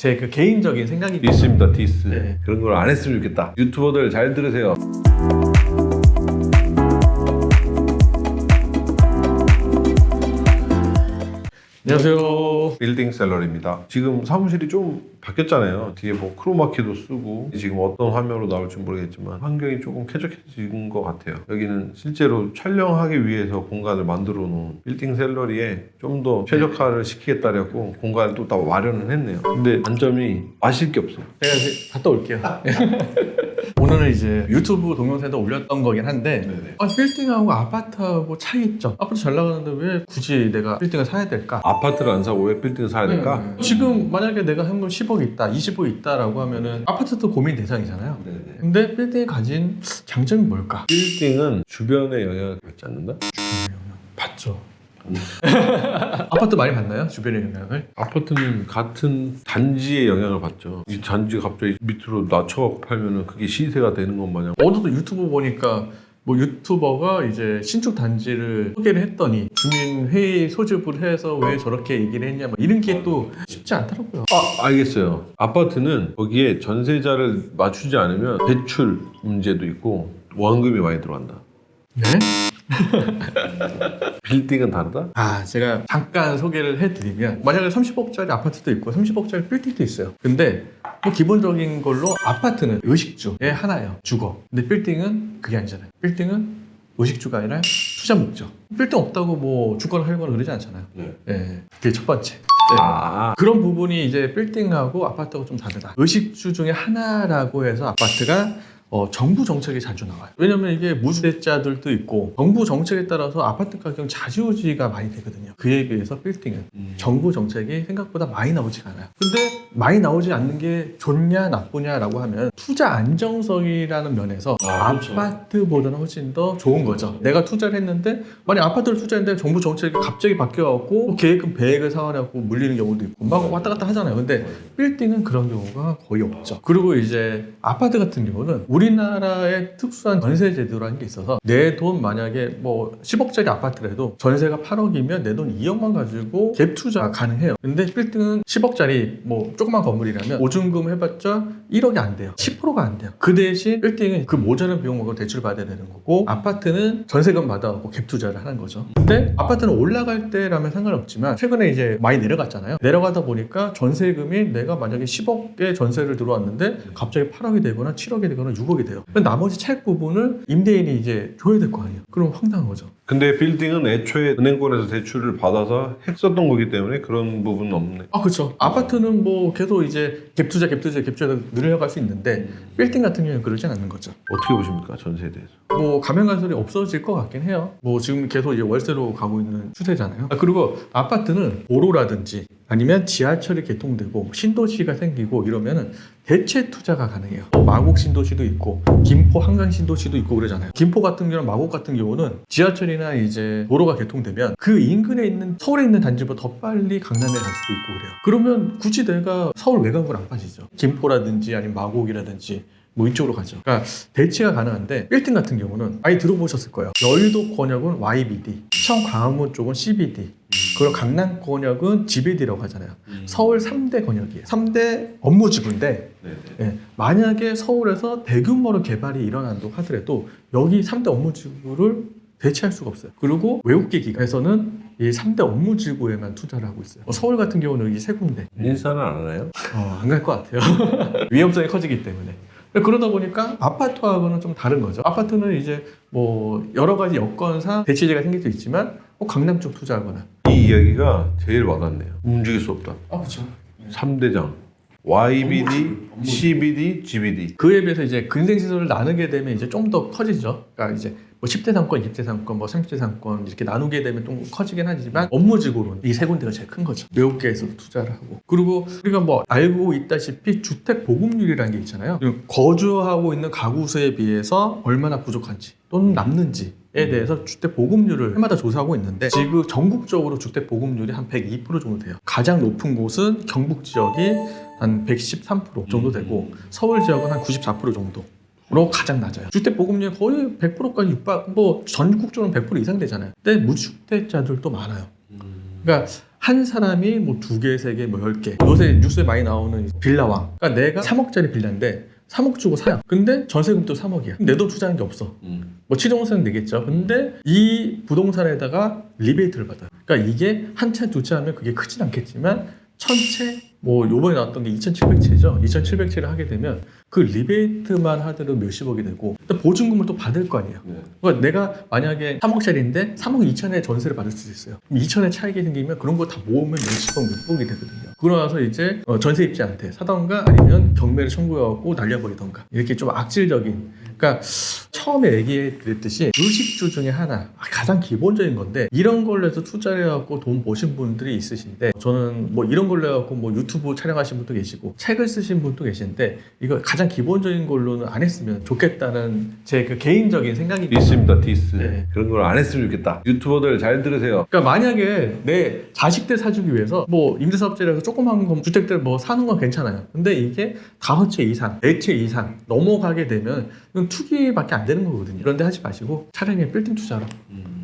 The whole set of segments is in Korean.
제 그 개인적인 생각이 있습니다 디스 네. 그런 걸 안 했으면 좋겠다 유튜버들 잘 들으세요 안녕하세요. 빌딩 셀러리입니다. 지금 사무실이 좀 바뀌었잖아요. 뒤에 뭐 크로마키도 쓰고 지금 어떤 화면으로 나올지 모르겠지만 환경이 조금 쾌적해진 것 같아요. 여기는 실제로 촬영하기 위해서 공간을 만들어 놓은 빌딩 셀러리에 좀 더 최적화를 시키겠다고 공간을 또 다 마련을 했네요. 근데 단점이 마실 게 없어요. 제가 이제 갔다 올게요. 오늘은 이제 유튜브 동영상에도 올렸던 거긴 한데 네네. 아, 빌딩하고 아파트하고 차이점. 아파트 잘 나가는데 왜 굳이 내가 빌딩을 사야 될까? 아파트를 안 사고 왜 빌딩을 사야 될까? 네. 지금 만약에 내가 현금 10억 있다, 20억 있다라고 하면은 아파트도 고민 대상이잖아요. 네네. 근데 빌딩이 가진 장점이 뭘까? 빌딩은 주변에 영향을 받지 않는다? 받죠. 아파트 많이 받나요? 주변의 영향을? 아파트는 같은 단지의 영향을 받죠. 이 단지가 갑자기 밑으로 낮춰갖고 팔면은 그게 시세가 되는 것 마냥. 어제도 유튜브 보니까 뭐 유튜버가 이제 신축 단지를 소개를 했더니 주민 회의 소집을 해서 왜 저렇게 얘기를 했냐 뭐 이런 게 또 쉽지 않더라고요. 아, 알겠어요. 아파트는 거기에 전세자를 맞추지 않으면 대출 문제도 있고 원금이 많이 들어간다. 네? 빌딩은 다르다? 아 제가 잠깐 소개를 해드리면 만약에 30억짜리 아파트도 있고 30억짜리 빌딩도 있어요. 근데 뭐 기본적인 걸로 아파트는 의식주의 하나예요. 주거. 근데 빌딩은 그게 아니잖아요. 빌딩은 의식주가 아니라 투자 목적. 빌딩 없다고 뭐 주거를 하거나 그러지 않잖아요. 네. 예, 그게 첫 번째. 아, 그런 부분이 이제 빌딩하고 아파트하고 좀 다르다. 의식주 중에 하나라고 해서 아파트가 어, 정부 정책이 자주 나와요. 왜냐면 이게 무주택자들도 있고 정부 정책에 따라서 아파트 가격 자지우지가 많이 되거든요. 그에 비해서 빌딩은 음. 정부 정책이 생각보다 많이 나오지가 않아요. 근데 많이 나오지 않는 게 좋냐 나쁘냐라고 하면 투자 안정성이라는 면에서 아, 그렇죠. 아파트보다는 훨씬 더 좋은 거죠. 내가 투자를 했는데 만약 아파트를 투자했는데 정부 정책이 갑자기 바뀌어갖고 뭐 계획금 배액을 사와냐고 물리는 경우도 있고 막 왔다 갔다 하잖아요. 근데 빌딩은 그런 경우가 거의 없죠. 그리고 이제 아파트 같은 경우는 우리 나라의 특수한 전세 제도라는 게 있어서 내 돈 만약에 뭐 10억짜리 아파트라도 전세가 8억이면 내 돈 2억만 가지고 갭 투자 가능해요. 근데 빌딩은 10억짜리 뭐 조그만 건물이라면 보증금 해봤자 1억이 안 돼요. 10%가 안 돼요. 그 대신 빌딩은 그 모자란 비용 으로 대출 받아야 되는 거고 아파트는 전세금 받아갖고 갭 투자를 하는 거죠. 근데 아파트는 올라갈 때라면 상관없지만 최근에 이제 많이 내려갔잖아요. 내려가다 보니까 전세금이 내가 만약에 10억의 전세를 들어왔는데 갑자기 8억이 되거나 7억이 되거나 6억 이 돼요. 나머지 차익 부분을 임대인이 이제 줘야 될 거 아니에요. 그럼 황당한 거죠. 근데 빌딩은 애초에 은행권에서 대출을 받아서 했었던 거기 때문에 그런 부분은 없네. 아 그렇죠. 아파트는 뭐 계속 이제 갭 투자, 갭 투자, 갭 투자 늘려갈 수 있는데 빌딩 같은 경우는 그러진 않는 거죠. 어떻게 보십니까 전세에 대해서? 뭐 가면 갈수록 없어질 것 같긴 해요. 뭐 지금 계속 이제 월세로 가고 있는 추세잖아요. 아, 그리고 아파트는 도로라든지 아니면 지하철이 개통되고 신도시가 생기고 이러면은 대체 투자가 가능해요. 마곡 신도시도 있고 김포 한강 신도시도 있고 그러잖아요. 김포 같은 경우는 마곡 같은 경우는 지하철이나 이제 도로가 개통되면 그 인근에 있는 서울에 있는 단지보다 더 빨리 강남에 갈 수도 있고 그래요. 그러면 굳이 내가 서울 외곽으로 안 빠지죠. 김포라든지 아니면 마곡이라든지 뭐 이쪽으로 가죠. 그러니까 대체가 가능한데 1등 같은 경우는 많이 들어보셨을 거예요. 여의도 권역은 YBD, 시청 광화문 쪽은 CBD, 그리고 강남 권역은 GBD라고 하잖아요. 서울 3대 권역이에요. 3대 업무 지구인데 네. 예, 만약에 서울에서 대규모로 개발이 일어난다고 하더라도 여기 3대 업무 지구를 대체할 수가 없어요. 그리고 외국계 기관에서는 이 3대 업무 지구에만 투자를 하고 있어요. 어, 서울 같은 경우는 여기 세 군데. 인사는 안 하나요? 어, 안 갈 것 같아요. 위험성이 커지기 때문에. 그러다 보니까 아파트하고는 좀 다른 거죠. 아파트는 이제 뭐 여러 가지 여건상 대체제가 생길 수 있지만 뭐 강남 쪽 투자하거나. 이 이야기가 제일 와닿네요. 움직일 수 없다. 아 그렇죠. 3대장 YBD, CBD, GBD. 그에 비해서 이제 근생시설을 나누게 되면 이제 좀 더 커지죠. 그러니까 이제 뭐 10대 상권, 20대 상권, 뭐 30대 상권 이렇게 나누게 되면 좀 커지긴 하지만 업무직으로는 이 세 군데가 제일 큰 거죠. 외국계에서 투자를 하고. 그리고 우리가 뭐 알고 있다시피 주택 보급률이라는 게 있잖아요. 거주하고 있는 가구 수에 비해서 얼마나 부족한지 또는 남는지 에 대해서 주택 보급률을 해마다 조사하고 있는데 지금 전국적으로 주택 보급률이 한 102% 정도 돼요. 가장 높은 곳은 경북 지역이 한 113% 정도 되고 서울 지역은 한 94% 정도 로 가장 낮아요. 주택 보급률 거의 100%까지 육박 뭐 전국적으로 100% 이상 되잖아요. 근데 무주택자들도 많아요. 그러니까 한 사람이 뭐 두 개, 세 개, 뭐 열 개. 요새 뉴스에 많이 나오는 빌라왕. 그러니까 내가 3억짜리 빌라인데 3억 주고 사요. 근데 전세금도 3억이야. 내 돈 투자하는 게 없어. 음. 뭐 취득세는 내겠죠. 근데 이 부동산에다가 리베이트를 받아요. 그러니까 이게 한 채, 두 채 하면 그게 크진 않겠지만 천 채, 뭐 요번에 나왔던 게 2,700채죠. 2,700채를 하게 되면 그 리베이트만 하더라도 몇십억이 되고 또 보증금을 또 받을 거 아니에요. 네. 그러니까 내가 만약에 3억짜리인데 3억 2천에 전세를 받을 수 있어요. 그럼 2천에 차익이 생기면 그런 거 다 모으면 몇십억, 몇백억이 되거든요. 그러고 나서 이제 어, 전세 입자한테 사던가 아니면 경매를 청구해갖고 날려버리던가 이렇게 좀 악질적인 그러니까 처음에 얘기해 드렸듯이 주식주 중에 하나 가장 기본적인 건데 이런 걸로 해서 투자를 해갖고 돈 버신 분들이 있으신데 저는 뭐 이런 걸로 해갖고 뭐 유튜브 촬영하신 분도 계시고 책을 쓰신 분도 계신데 이거 가장 기본적인 걸로는 안 했으면 좋겠다는 제 그 개인적인 생각입니다. 있습니다, 디스. 네. 그런 걸 안 했으면 좋겠다. 유튜버들 잘 들으세요. 그러니까 만약에 내 자식들 사주기 위해서 뭐 임대사업자라서 조그만 거 주택들 뭐 사는 건 괜찮아요. 근데 이게 다섯 채 이상, 네 채 이상 넘어가게 되면 이건 투기밖에 안 되는 거거든요. 그런데 하지 마시고 차라리 그냥 빌딩 투자로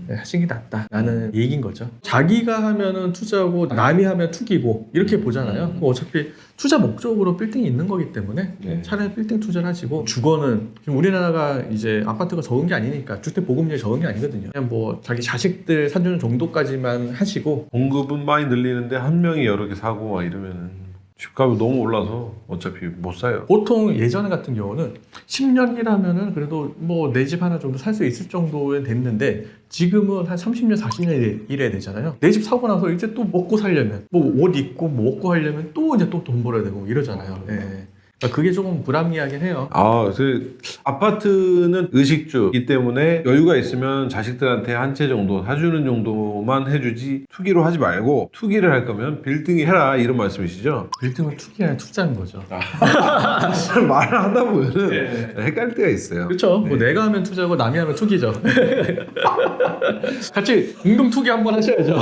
네, 하시는 게 낫다 라는 얘기인 거죠. 자기가 하면은 투자고 남이 하면 투기고 이렇게 보잖아요. 그럼 어차피 투자 목적으로 빌딩이 있는 거기 때문에 네. 차라리 빌딩 투자를 하시고 주거는 지금 우리나라가 이제 아파트가 적은 게 아니니까 주택 보급률이 적은 게 아니거든요. 그냥 뭐 자기 자식들 사주는 정도까지만 하시고 공급은 많이 늘리는데 한 명이 여러 개 사고 막 이러면은 집값이 너무 올라서 어차피 못 사요. 보통 예전 같은 경우는 10년이라면은 그래도 뭐 내 집 하나 정도 살 수 있을 정도에 됐는데 지금은 한 30년, 40년 이래야 되잖아요. 내 집 사고 나서 이제 또 먹고 살려면 뭐 옷 입고 뭐 먹고 하려면 또 이제 또 돈 벌어야 되고 이러잖아요. 예. 그러니까 그게 조금 불합리하긴 해요. 아, 그 아파트는 의식주이기 때문에 여유가 있으면 자식들한테 한 채 정도 사주는 정도만 해주지 투기로 하지 말고 투기를 할 거면 빌딩이 해라 이런 말씀이시죠? 빌딩은 투기 아니라 투자인 거죠. 말을 하다 보면 은 헷갈릴 때가 있어요. 그렇죠. 뭐 내가 하면 투자고 남이 하면 투기죠. 같이 공동 투기 한번 하셔야죠.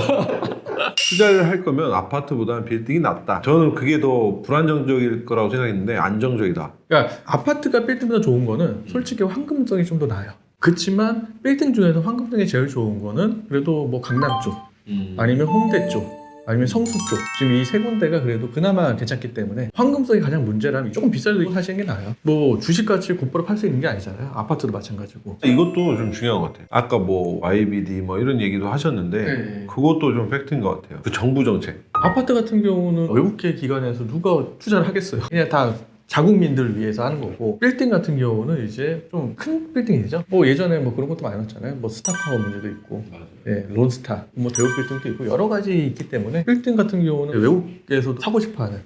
투자를 할 거면 아파트보다는 빌딩이 낫다. 저는 그게 더 불안정적일 거라고 생각했는데 안정적이다. 그러니까 아파트가 빌딩보다 좋은 거는 솔직히 황금성이 좀 더 나아요. 그렇지만 빌딩 중에서 황금성이 제일 좋은 거는 그래도 뭐 강남 쪽 아니면 홍대 쪽 아니면 성수 쪽 지금 이 세 군데가 그래도 그나마 괜찮기 때문에 황금성이 가장 문제라면 조금 비싸도 사시는 게 나아요. 뭐 주식같이 곧바로 팔 수 있는 게 아니잖아요. 아파트도 마찬가지고. 이것도 좀 중요한 것 같아요. 아까 뭐 YBD 뭐 이런 얘기도 하셨는데 네. 그것도 좀 팩트인 것 같아요. 그 정부 정책. 아파트 같은 경우는 외국계 기관에서 누가 투자를 하겠어요. 그냥 다 자국민들을 위해서 하는 거고 빌딩 같은 경우는 이제 좀 큰 빌딩이죠. 뭐 예전에 뭐 그런 것도 많이 났잖아요. 뭐 스타파워 문제도 있고, 예, 론스타, 뭐 대우 빌딩도 있고 여러 가지 있기 때문에 빌딩 같은 경우는 외국에서도 사고 싶어하는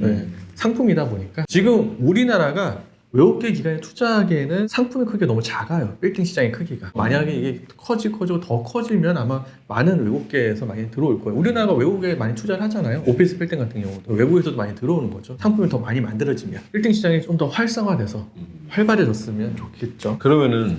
예, 상품이다 보니까 지금 우리나라가 외국계 기관에 투자하기에는 상품의 크기가 너무 작아요. 빌딩 시장의 크기가. 만약에 이게 커지 커지고 더 커지면 아마 많은 외국계에서 많이 들어올 거예요. 우리나라가 외국에 많이 투자를 하잖아요. 오피스 빌딩 같은 경우도 외국에서도 많이 들어오는 거죠. 상품이 더 많이 만들어지면 빌딩 시장이 좀 더 활성화돼서 활발해졌으면 좋겠죠. 그러면은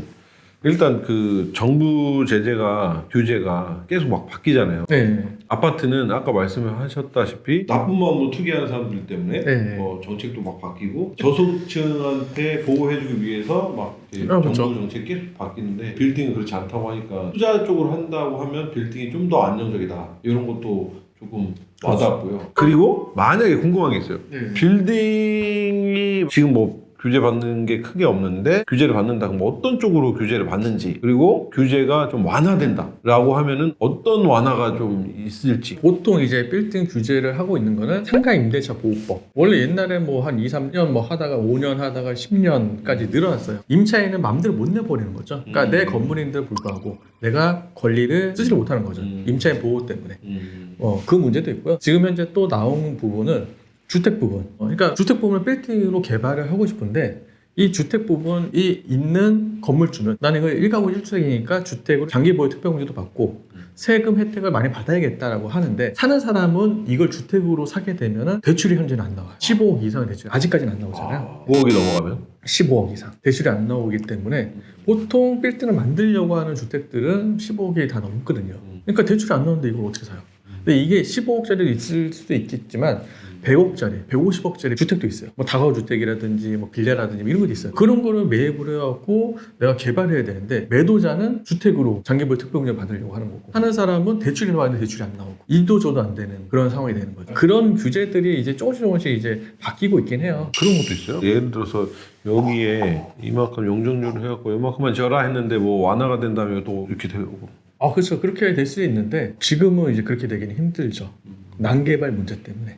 일단 그 정부 제재가 규제가 계속 막 바뀌잖아요. 네. 아파트는 아까 말씀하셨다시피 나쁜 마음으로 투기하는 사람들 때문에 네. 뭐 정책도 막 바뀌고 저소득층한테 보호해주기 위해서 막 이제 아, 그렇죠. 정부 정책 계속 바뀌는데 빌딩은 그렇지 않다고 하니까 투자 쪽으로 한다고 하면 빌딩이 좀 더 안정적이다 이런 것도 조금 와닿았고요. 그리고 만약에 궁금한 게 있어요. 네. 빌딩이 지금 뭐 규제 받는 게 크게 없는데 규제를 받는다 그럼 어떤 쪽으로 규제를 받는지 그리고 규제가 좀 완화된다라고 하면은 어떤 완화가 좀 있을지 보통 이제 빌딩 규제를 하고 있는 거는 상가 임대차 보호법. 원래 옛날에 뭐 한 2, 3년 뭐 하다가 5년 하다가 10년까지 늘어났어요. 임차인은 마음대로 못 내버리는 거죠. 그러니까 음. 내 건물인데 불구하고 내가 권리를 쓰지를 못하는 거죠. 음. 임차인 보호 때문에. 음. 어, 그 문제도 있고요. 지금 현재 또 나온 부분은 주택 부분. 어, 그러니까 주택 부분을 빌딩으로 개발을 하고 싶은데 이 주택 부분 이 있는 건물주는 나는 이거 1가구 1주택이니까 주택으로 장기 보유 특별공제도 받고 세금 혜택을 많이 받아야겠다라고 하는데 사는 사람은 이걸 주택으로 사게 되면은 대출이 현재는 안 나와요. 15억 이상의 대출 아직까지는 안 나오잖아요. 5억이 넘어가면 15억 이상 대출이 안 나오기 때문에 보통 빌딩을 만들려고 하는 주택들은 15억이 다 넘거든요. 그러니까 대출이 안 나오는데 이걸 어떻게 사요? 근데 이게 15억짜리도 있을 수도 있겠지만 100억짜리, 150억짜리 주택도 있어요. 뭐 다가구 주택이라든지 뭐 빌라라든지 이런 것도 있어요. 그런 거를 매입을 해갖고 내가 개발해야 되는데 매도자는 주택으로 장기보유 특별공제 받으려고 하는 거고 하는 사람은 대출이 나왔는데 대출이 안 나오고 일도 줘도 안 되는 그런 상황이 되는 거죠. 그런 규제들이 이제 조금씩 조금씩 이제 바뀌고 있긴 해요. 그런 것도 있어요. 예를 들어서 여기에 이만큼 용적률을 해갖고 이만큼만 지어라 했는데 뭐 완화가 된다면 또 이렇게 되고 아 그렇죠. 그렇게 될 수 있는데 지금은 이제 그렇게 되기는 힘들죠. 난개발 문제 때문에.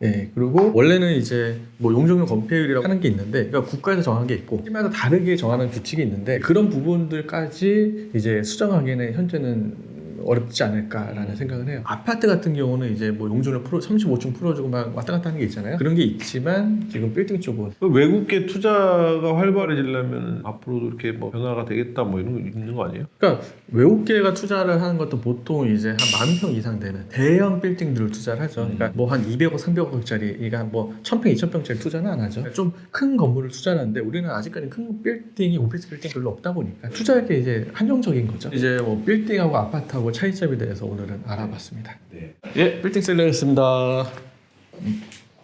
예, 그리고 원래는 이제 뭐 용적률 건폐율이라고 하는 게 있는데, 그러니까 국가에서 정한 게 있고, 팀마다 다르게 정하는 규칙이 있는데, 그런 부분들까지 이제 수정하기에는 현재는 어렵지 않을까라는 생각을 해요. 아파트 같은 경우는 이제 뭐 용적률 풀어, 35층 풀어주고 막 왔다 갔다 하는 게 있잖아요. 그런 게 있지만, 지금 빌딩 쪽은 그 외국계 투자가 활발해지려면 앞으로도 이렇게 뭐 변화가 되겠다 뭐 이런 거 있는 거 아니에요? 그러니까 외국계가 투자를 하는 것도 보통 이제 한 만 평 이상 되는 대형 빌딩들을 투자를 하죠. 그러니까 뭐 한 200억, 300억짜리, 그러니까 뭐 1000평, 2000평짜리 투자는 안 하죠. 좀 큰 건물을 투자하는데 우리는 아직까지 큰 빌딩이 오피스 빌딩 별로 없다 보니까 투자하기 이제 한정적인 거죠. 이제 뭐 빌딩하고 아파트하고 차이점에 대해서 오늘은 알아봤습니다. 네. 예, 빌딩 셀러였습니다.